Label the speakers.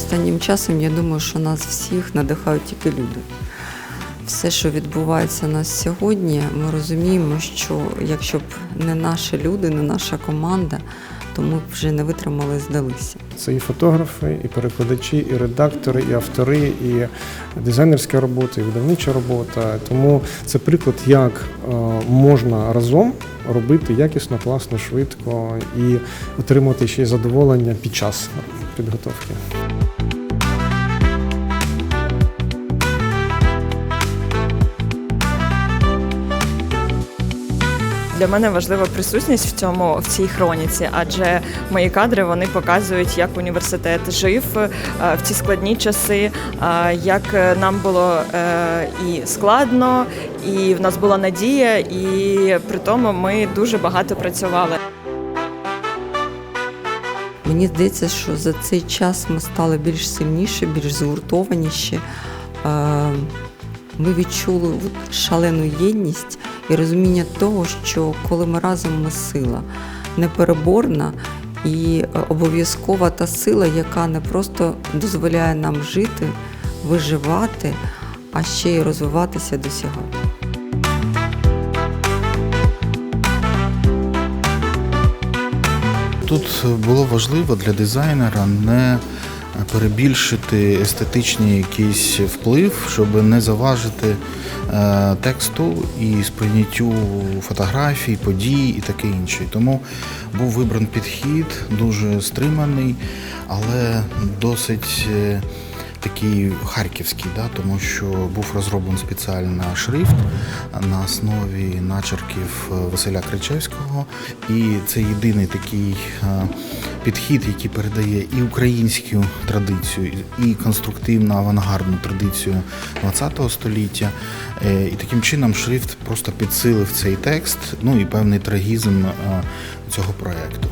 Speaker 1: Останнім часом я думаю, що нас всіх надихають тільки люди. Все, що відбувається у нас сьогодні, ми розуміємо, що якщо б не наші люди, не наша команда, то ми б вже не витримали здалися.
Speaker 2: Це і фотографи, і перекладачі, і редактори, і автори, і дизайнерська робота, і видавнича робота. Тому це приклад, як е, можна разом робити якісно, класно, швидко і отримати ще й задоволення під час підготовки.
Speaker 3: Для мене важлива присутність в цьому в цій хроніці, адже мої кадри вони показують, як університет жив е, в ці складні часи, е, як нам було е, і складно, і в нас була надія, і при тому ми дуже багато працювали.
Speaker 1: Мені здається, що за цей час ми стали більш сильніші, більш згуртованіші. Ми відчули шалену єдність і розуміння того, що коли ми разом ми сила непереборна і е, обов'язкова та сила, яка не просто дозволяє нам жити, виживати, а ще й розвиватися, досягати.
Speaker 4: Тут було важливо для дизайнера не перебільшити естетичний якийсь вплив, щоб не заважити е, тексту і сприйняттю фотографій, подій і таке інше. Тому був вибран підхід дуже стриманий, але досить. е, Такий харківський, да, тому що був розроблений спеціально шрифт на основі начерків Василя Кричевського. І це єдиний такий е, підхід, який передає і українську традицію, і конструктивну авангардну традицію ХХ століття. Е, І таким чином шрифт просто підсилив цей текст, ну і певний трагізм е, цього проєкту.